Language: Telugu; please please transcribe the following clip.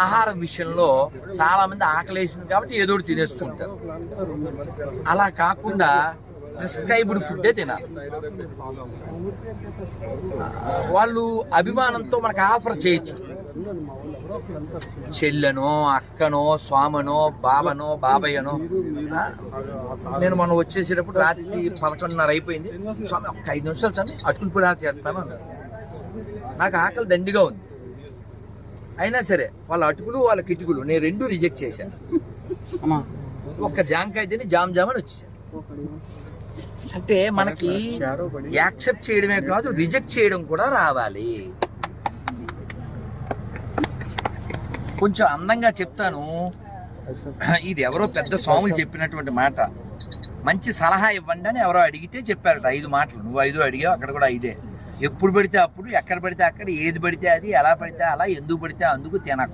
ఆహారం విషయంలో చాలామంది ఆకలేసింది కాబట్టి ఏదో ఒకటి తినేస్తుంటారు అలా కాకుండా ప్రిస్క్రైబ్డ్ ఫుడ్డే తినాలి. వాళ్ళు అభిమానంతో మనకు ఆఫర్ చేయొచ్చు. చెల్లెనో అక్కనో స్వామనో బాబనో బాబయ్యనో నేను మొన్న వచ్చేసేటప్పుడు రాత్రి పదకొండున్నర అయిపోయింది. స్వామి ఒక ఐదు నిమిషాలు స్వామి అటుకులు పురాలు చేస్తాను అన్నారు నాకు ఆకలి దండిగా ఉంది. అయినా సరే వాళ్ళ అటుకులు వాళ్ళ కిటుకులు నేను రెండు రిజెక్ట్ చేశాను ఒక్క జాంకాయ తిని జామ్ జామ్ అని వచ్చేసాను అంటే మనకి యాక్సెప్ట్ చేయడమే కాదు రిజెక్ట్ చేయడం కూడా రావాలి. కొంచెం అందంగా చెప్తాను. ఇది ఎవరో పెద్ద స్వాములు చెప్పినటువంటి మాట. మంచి సలహా ఇవ్వండి అని ఎవరో అడిగితే చెప్పారట ఐదు మాటలు. నువ్వు ఐదు అడిగావు అక్కడ కూడా ఐదే. ఎప్పుడు పడితే అప్పుడు ఎక్కడ పడితే అక్కడ ఏది పడితే అది ఎలా పడితే అలా ఎందుకు పడితే అందుకు తినకు.